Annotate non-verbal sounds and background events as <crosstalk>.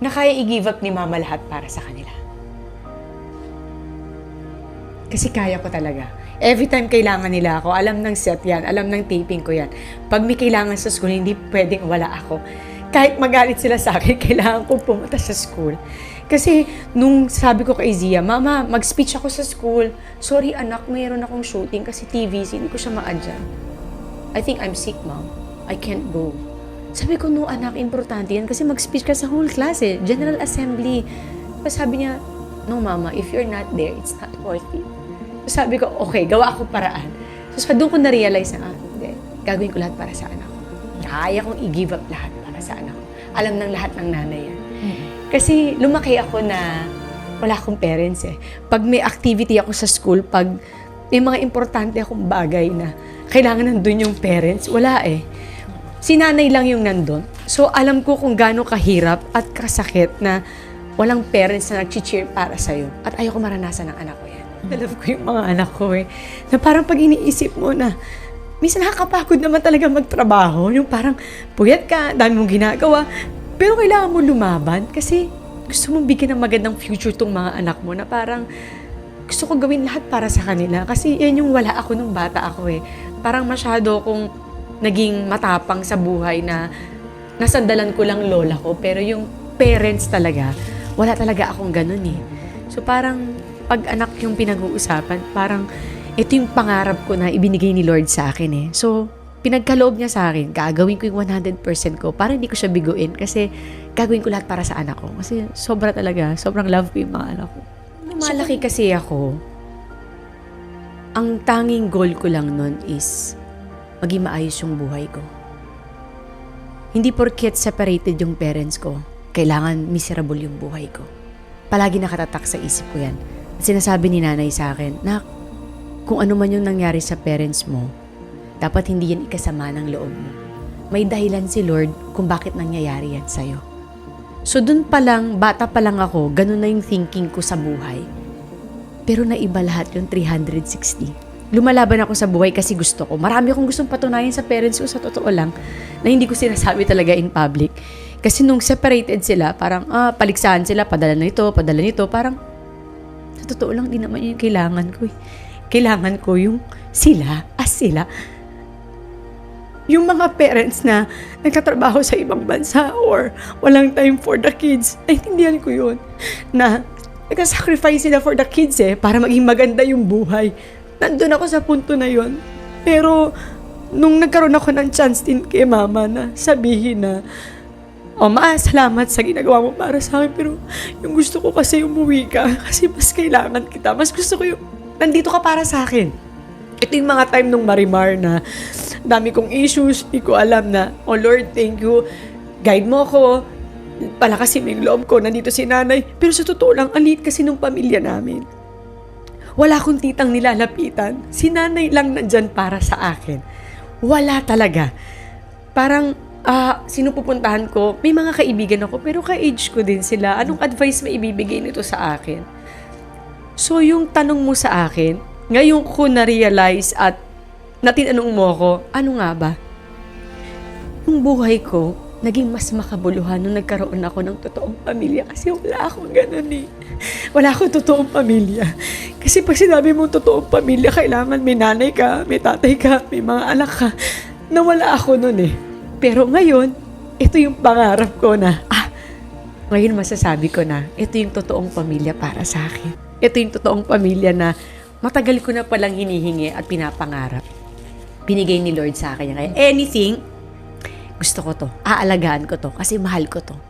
na kaya i-give up ni mama lahat para sa kanila. Kasi kaya ko talaga. Every time kailangan nila ako, alam ng set yan, alam ng taping ko yan. Pag may kailangan sa school, hindi pwedeng wala ako. Kahit magalit sila sa akin, <laughs> kailangan ko pumunta sa school. Kasi nung sabi ko kay Zia, Mama, mag-speech ako sa school. Sorry anak, mayroon akong shooting kasi TVC, hindi ko siya maadyan. I think I'm sick, mom. I can't go. Sabi ko, no anak, importante yan kasi mag-speech ka sa whole class eh. General Assembly. Tapos sabi niya, no mama, if you're not there, it's not worth it. Tapos sabi ko, okay, gawa ako paraan. So doon ko na-realize na, ah, hindi, gagawin ko lahat para sa anak ko. Kaya kong i-give up lahat para sa anak ko. Alam ng lahat ng nanay yan. Kasi lumaki ako na wala akong parents eh. Pag may activity ako sa school, pag may mga importante akong bagay na kailangan nandun yung parents, wala eh. Si nanay lang yung nandun. So alam ko kung gaano kahirap at kasakit na walang parents na nag-cheer para sa'yo. At ayoko maranasan ng anak ko yan. <laughs> Alam ko yung mga anak ko eh. Na parang pag iniisip mo na, minsan nakakapagod naman talaga magtrabaho. Yung parang puyat ka, dami mong ginagawa. Pero kailangan mo lumaban kasi gusto mong bigyan ng magandang future tong mga anak mo na parang gusto ko gawin lahat para sa kanila. Kasi yan yung wala ako nung bata ako eh. Parang masyado akong naging matapang sa buhay na nasandalan ko lang lola ko. Pero yung parents talaga, wala talaga akong ganun eh. So parang pag anak yung pinag-uusapan, parang ito yung pangarap ko na ibinigay ni Lord sa akin eh. So, pinagkaloob niya sa akin, gagawin ko yung 100% ko para hindi ko siya biguin kasi gagawin ko lahat para sa anak ko. Kasi sobra talaga, sobrang love ko yung mga anak ko. Lumalaki kasi ako, ang tanging goal ko lang nun is maging maayos yung buhay ko. Hindi porket separated yung parents ko, kailangan miserable yung buhay ko. Palagi nakatatak sa isip ko yan. Sinasabi ni nanay sa akin, na kung ano man yung nangyari sa parents mo, dapat hindi yan ikasama ng loob mo. May dahilan si Lord kung bakit nangyayari yan sa'yo. So dun pa lang, bata pa lang ako, ganun na yung thinking ko sa buhay. Pero naiba lahat yung 360. Lumalaban ako sa buhay kasi gusto ko. Marami akong gustong patunayan sa parents ko sa totoo lang na hindi ko sinasabi talaga in public. Kasi nung separated sila, parang ah, paliksahan sila, padala na ito, padala nito, parang sa totoo lang, di naman yun yung kailangan ko eh. Kailangan ko yung sila, as sila. Yung mga parents na nagtatrabaho sa ibang bansa or walang time for the kids, naintindihan ko yun. Na nagsasacrifice sila for the kids eh, para maging maganda yung buhay. Nandun ako sa punto na yun. Pero, nung nagkaroon ako ng chance din kay mama na sabihin na, Oh, ma, salamat sa ginagawa mo para sa akin. Pero yung gusto ko kasi umuwi ka. <laughs> Kasi mas kailangan kita. Mas gusto ko yung, <laughs> nandito ka para sa akin. Ito yung mga time nung marimar na dami kong issues. Hindi ko alam na, oh Lord, thank you. Guide mo ako. Palakasin mo yung loob ko. Nandito si nanay. Pero sa totoo lang, ang liit kasi nung pamilya namin. Wala akong titang nilalapitan. Si nanay lang nandyan para sa akin. Wala talaga. Parang, ah, sino pupuntahan ko? May mga kaibigan ako, pero ka-age ko din sila. Anong advice may ibibigay nito sa akin? So, yung tanong mo sa akin, ngayon ko na-realize at natinanong mo ako, ano nga ba? Yung buhay ko, naging mas makabuluhan nung nagkaroon ako ng totoong pamilya kasi wala akong ganun eh. Wala akong totoong pamilya. Kasi pag sinabi mo totoong pamilya, kailangan may nanay ka, may tatay ka, may mga anak ka. Nawala ako nun eh. Pero ngayon, ito yung pangarap ko na, ah, ngayon masasabi ko na, ito yung totoong pamilya para sa akin. Ito yung totoong pamilya na matagal ko na palang hinihingi at pinapangarap. Binigay ni Lord sa akin. Kaya anything, gusto ko to. Aalagaan ko to kasi mahal ko to.